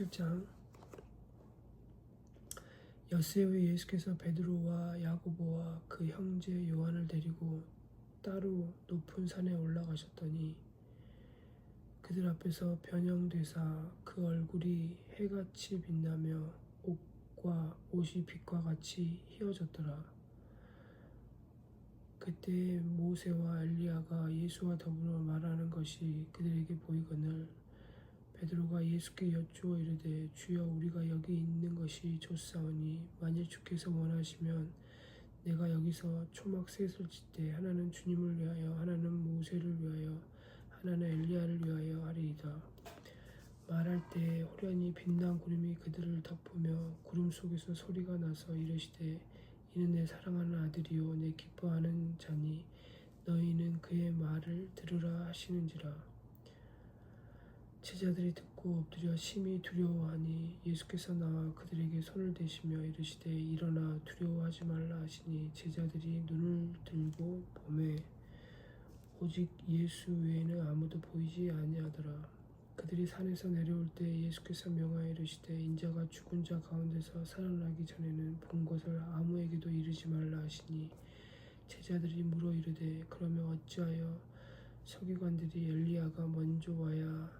7장 엿새 후에 예수께서 베드로와 야고보와 그 형제 요한을 데리고 따로 높은 산에 올라가셨더니 그들 앞에서 변형되사 그 얼굴이 해같이 빛나며 옷과 옷이 빛과 같이 휘어졌더라. 그때 모세와 엘리야가 예수와 더불어 말하는 것이 그들에게 보이거늘 베드로가 예수께 여쭈어 이르되 주여 우리가 여기 있는 것이 좋사오니 만일 주께서 원하시면 내가 여기서 초막 셋을 짓되 하나는 주님을 위하여 하나는 모세를 위하여 하나는 엘리야를 위하여 하리이다. 말할 때 호련히 빛난 구름이 그들을 덮으며 구름 속에서 소리가 나서 이르시되 이는 내 사랑하는 아들이요 내 기뻐하는 자니 너희는 그의 말을 들으라 하시는지라. 제자들이 듣고 엎드려 심히 두려워하니 예수께서 나와 그들에게 손을 대시며 이르시되 일어나 두려워하지 말라 하시니 제자들이 눈을 들고 보매 오직 예수 외에는 아무도 보이지 아니하더라. 그들이 산에서 내려올 때 예수께서 명하여 이르시되 인자가 죽은 자 가운데서 살아나기 전에는 본 것을 아무에게도 이르지 말라 하시니 제자들이 물어 이르되 그러면 어찌하여 서기관들이 엘리야가 먼저 와야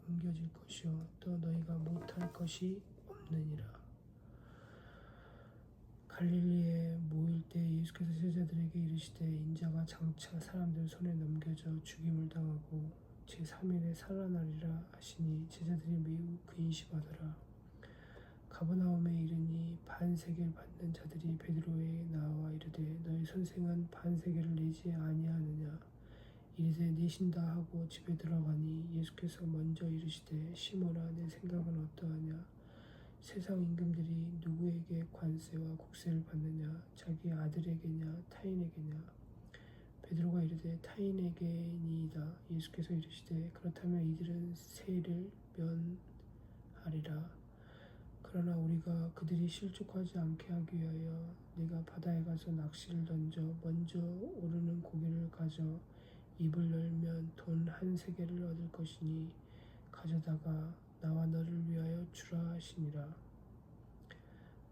옮겨질 것이요. 또 너희가 못할 것이 없느니라. 갈릴리에 모일 때 예수께서 제자들에게 이르시되 인자가 장차 사람들 손에 넘겨져 죽임을 당하고 제3일에 살아나리라 하시니 제자들이 매우 근심하더라. 가버나움에 이르니 반세계를 받는 자들이 베드로에 나와 이르되 너희 선생은 반세계를 내지 아니하느냐 이르되 내신다 하고 집에 들어가니 예수께서 먼저 이르시되 시모라 내 생각은 어떠하냐? 세상 임금들이 누구에게 관세와 국세를 받느냐? 자기 아들에게냐? 타인에게냐? 베드로가 이르되 타인에게니이다. 예수께서 이르시되 그렇다면 이들은 세를 면하리라. 그러나 우리가 그들이 실족하지 않게 하기 위하여 네가 바다에 가서 낚시를 던져 먼저 오르는 고기를 가져 입을 열면 돈 한 세계를 얻을 것이니 가져다가 나와 너를 위하여 주라 하시니라.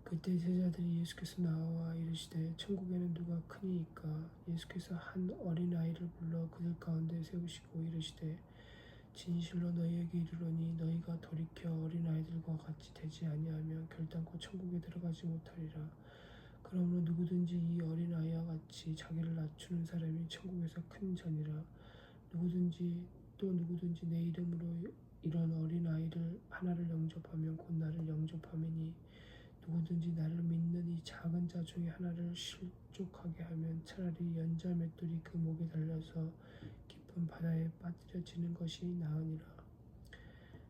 그때 제자들이 예수께서 나와 이르시되 천국에는 누가 크니이까 예수께서 한 어린 아이를 불러 그들 가운데 세우시고 이르시되 진실로 너희에게 이르노니 너희가 돌이켜 어린 아이들과 같이 되지 아니하면 결단코 천국에 들어가지 못하리라. 그러므로 누구든지 이 어린 아이와 같이 자기를 낮추는 사람이 천국에서 큰 전이라. 누구든지 또 누구든지 내 이름으로 이런 어린 아이를 하나를 영접하면 곧 나를 영접함이니 누구든지 나를 믿는 이 작은 자 중에 하나를 실족하게 하면 차라리 연자 맷돌이 그 목에 달려서 깊은 바다에 빠뜨려지는 것이 나으니라.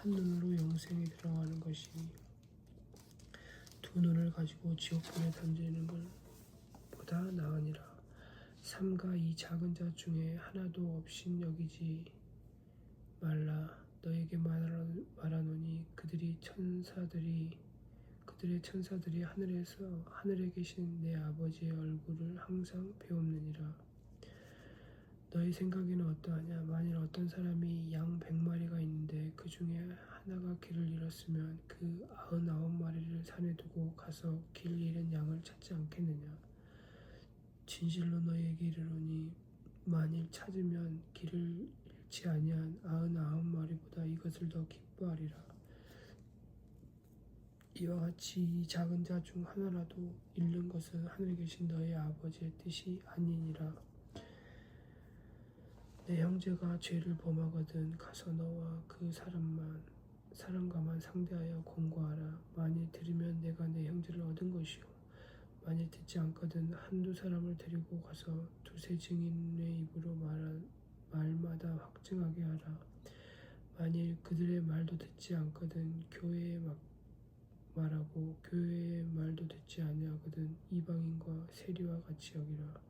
한 눈으로 영생에 들어가는 것이 두 눈을 가지고 지옥불에 던지는 것보다 나으니라. 삼가 이 작은 자 중에 하나도 없인 여기지 말라. 너에게 말하, 말하노니 그들이 천사들이 그들의 천사들이 하늘에서 하늘에 계신 내 아버지의 얼굴을 항상 배웁느니라 너희 생각에는 어떠하냐 만일 어떤 사람이 양 백마리가 있는데 그 중에 하나가 길을 잃었으면 그 아흔아홉 마리를 산에 두고 가서 길 잃은 양을 찾지 않겠느냐 진실로 너희에게 이르노니 만일 찾으면 길을 잃지 아니한 아흔아홉 마리보다 이것을 더 기뻐하리라. 이와 같이 이 작은 자 중 하나라도 잃는 것은 하늘에 계신 너희 아버지의 뜻이 아니니라. 내 형제가 죄를 범하거든 가서 너와 그 사람만 사람과만 상대하여 공고하라. 만일 들으면 내가 내 형제를 얻은 것이요. 만일 듣지 않거든 한두 사람을 데리고 가서 두세 증인의 입으로 말한 말마다 확증하게 하라. 만일 그들의 말도 듣지 않거든 교회에 막 말하고 교회의 말도 듣지 아니하거든 이방인과 세리와 같이 여기라.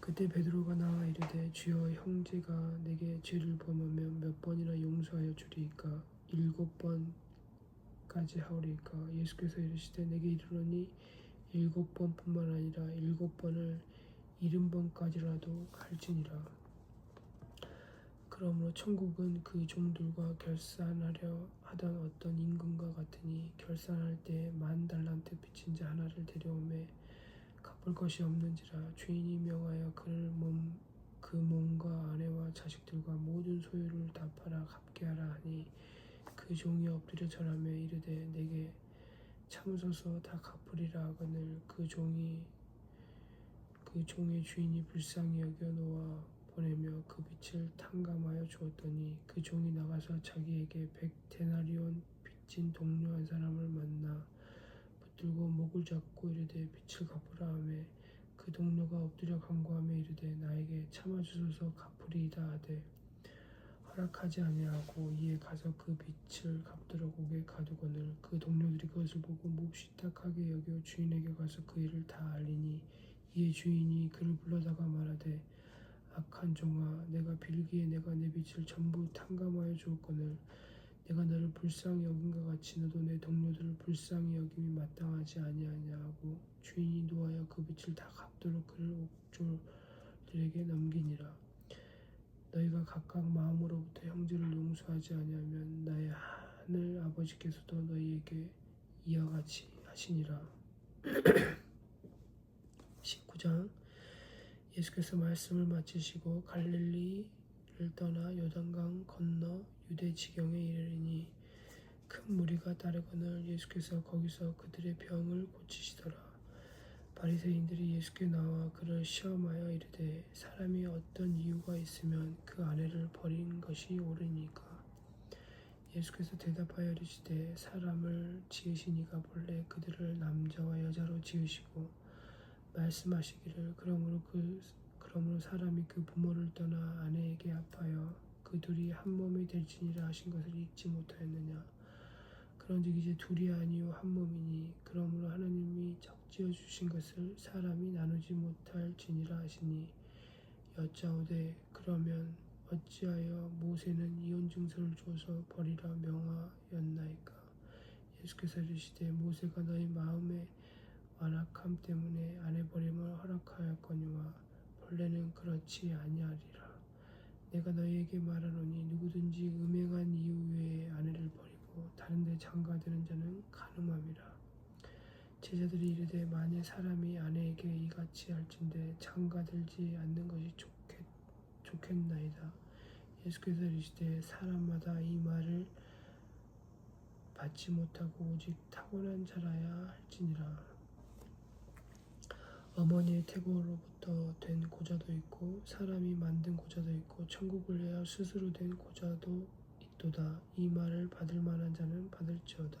그때 베드로가 나와 이르되 주여 형제가 내게 죄를 범하면 몇 번이나 용서하여 주리이까 일곱 번까지 하오리이까 예수께서 이르시되 내게 이르노니 일곱 번뿐만 아니라 일곱 번을 일흔 번까지라도 할지니라. 그러므로 천국은 그 종들과 결산하려 하던 어떤 임금과 같으니 결산할 때 만 달란트 빚진 자 하나를 데려오매 갚을 것이 없는지라 주인이 명하여 그를 몸, 그 몸과 아내와 자식들과 모든 소유를 다 팔아 갚게 하라 하니 그 종이 엎드려 절하며 이르되 내게 참으소서 다 갚으리라 하거늘 그 종이 그 종의 주인이 불쌍히 여겨 놓아 보내며 그 빛을 탕감하여 주었더니 그 종이 나가서 자기에게 백 데나리온 빚진 동료 한 사람을 만나 붙들고 목을 잡고 이르되 빛을 갚으라 하매 그 동료가 엎드려 간구하며 이르되 나에게 참아 주소서 갚으리이다 하되 허락하지 아니하고 이에 가서 그 빛을 갚도록 옥에 가두거늘 그 동료들이 그것을 보고 몹시 딱하게 여겨 주인에게 가서 그 일을 다 알리니 이에 주인이 그를 불러다가 말하되 악한 종아 내가 빌기에 내가 내 빛을 전부 탕감하여 주었거늘 내가 너를 불쌍히 여긴과 같이 너도 내 동료들을 불쌍히 여김이 마땅하지 아니하냐 하고 주인이 노하여 그 빛을 다 갚도록 그를 옥졸들에게 넘기니라. 너희가 각각 마음으로부터 형제를 용서하지 아니하면 나의 하늘 아버지께서도 너희에게 이와 같이 하시니라. 19장. 예수께서 말씀을 마치시고 갈릴리를 떠나 요단강 건너 유대 지경에 이르리니 큰 무리가 따르거늘 예수께서 거기서 그들의 병을 고치시더라. 바리새인들이 예수께 나와 그를 시험하여 이르되 사람이 어떤 이유가 있으면 그 아내를 버린 것이 옳으니까 예수께서 대답하여 이르시되 사람을 지으시니가 본래 그들을 남자와 여자로 지으시고 말씀하시기를 그러므로 그 그러므로 사람이 그 부모를 떠나 합하여 그 둘이 한 몸이 될지니라 하신 것을 잊지 못하였느냐 그런즉 이제 둘이 아니요 한 몸이니 그러므로 하나님이 적지어 주신 것을 사람이 나누지 못할지니라 하시니 여짜오되 그러면 어찌하여 모세는 이혼 증서를 줘서 버리라 명하였나이까 예수께서 이르시되 모세가 너희 마음에 완악함 때문에 아내 버림을 허락하였거니와 본래는 그렇지 아니하리라. 내가 너희에게 말하노니 누구든지 음행한 이유 외에 아내를 버리고 다른 데 장가드는 자는 가늠함이라. 제자들이 이르되 만일 사람이 아내에게 이같이 할진대 장가들지 않는 것이 좋겠나이다. 예수께서 이르시되 사람마다 이 말을 받지 못하고 오직 타고난 자라야 할지니라. 어머니의 태고로부터 된 고자도 있고 사람이 만든 고자도 있고 천국을 위하여 스스로 된 고자도 있도다. 이 말을 받을 만한 자는 받을지어다.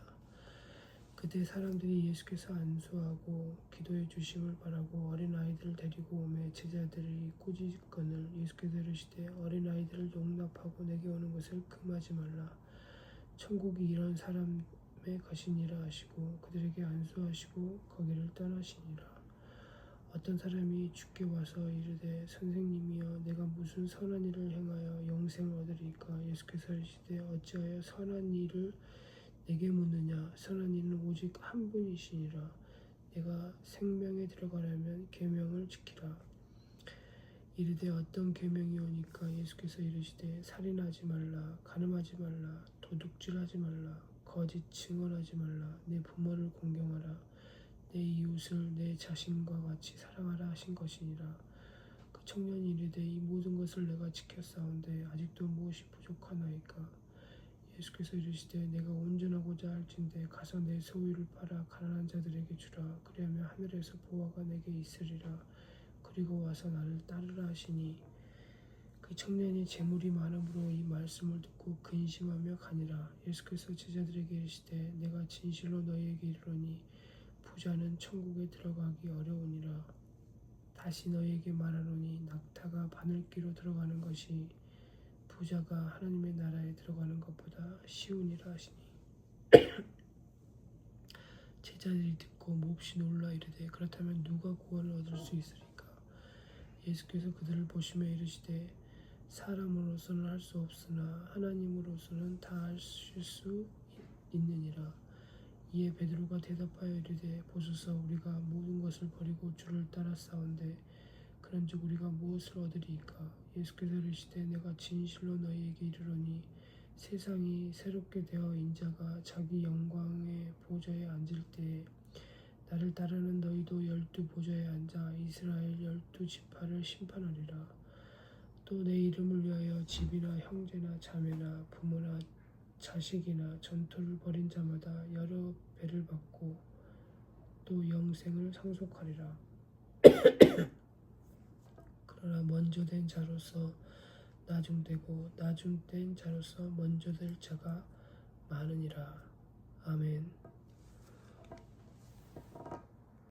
그때 사람들이 예수께서 안수하고 기도해 주심을 바라고 어린 아이들을 데리고 오매 제자들이 꾸짖거늘 예수께서 이르시되 어린 아이들을 용납하고 내게 오는 것을 금하지 말라. 천국이 이런 사람의 것이니라 하시고 그들에게 안수하시고 거기를 떠나시니라. 어떤 사람이 주께 와서 이르되 선생님이여 내가 무슨 선한 일을 행하여 영생을 얻으리까? 예수께서 이르시되 어찌하여 선한 일을 내게 묻느냐? 선한 이는 오직 한 분이시니라. 내가 생명에 들어가려면 계명을 지키라. 이르되 어떤 계명이 오니까? 예수께서 이르시되 살인하지 말라 간음하지 말라 도둑질하지 말라 거짓 증언하지 말라 내 부모를 공경하라 내 이웃을 내 자신과 같이 사랑하라 하신 것이니라. 그 청년이 이르되 이 모든 것을 내가 지켰사온데 아직도 무엇이 부족하나이까? 예수께서 이르시되 내가 온전하고자 할진대 가서 내 소유를 팔아 가난한 자들에게 주라. 그리하면 하늘에서 보화가 내게 있으리라. 그리고 와서 나를 따르라 하시니. 그 청년이 재물이 많음으로 이 말씀을 듣고 근심하며 가니라. 예수께서 제자들에게 이르시되 내가 진실로 너희에게 이르노니 부자는 천국에 들어가기 어려우니라. 다시 너희에게 말하노니 낙타가 바늘기로 들어가는 것이 부자가 하나님의 나라에 들어가는 것보다 쉬우니라 하시니. 제자들이 듣고 몹시 놀라 이르되 그렇다면 누가 구원을 얻을 수 있으리까? 예수께서 그들을 보시며 이르시되 사람으로서는 할 수 없으나 하나님으로서는 다 하실 수 있느니라 이에 베드로가 대답하여 이르되 보소서 우리가 모든 것을 버리고 주를 따라 싸운데 그런즉 우리가 무엇을 얻으리이까? 예수께서 이르시되 내가 진실로 너희에게 이르노니 세상이 새롭게 되어 인자가 자기 영광의 보좌에 앉을 때에 나를 따르는 너희도 열두 보좌에 앉아 이스라엘 열두 지파를 심판하리라. 또 내 이름을 위하여 집이나 형제나 자매나 부모나 자식이나 전투를 벌인 자마다 여러 배를 받고 또 영생을 상속하리라 그러나 먼저 된 자로서 나중되고 나중된 자로서 먼저 될 자가 많으니라. 아멘.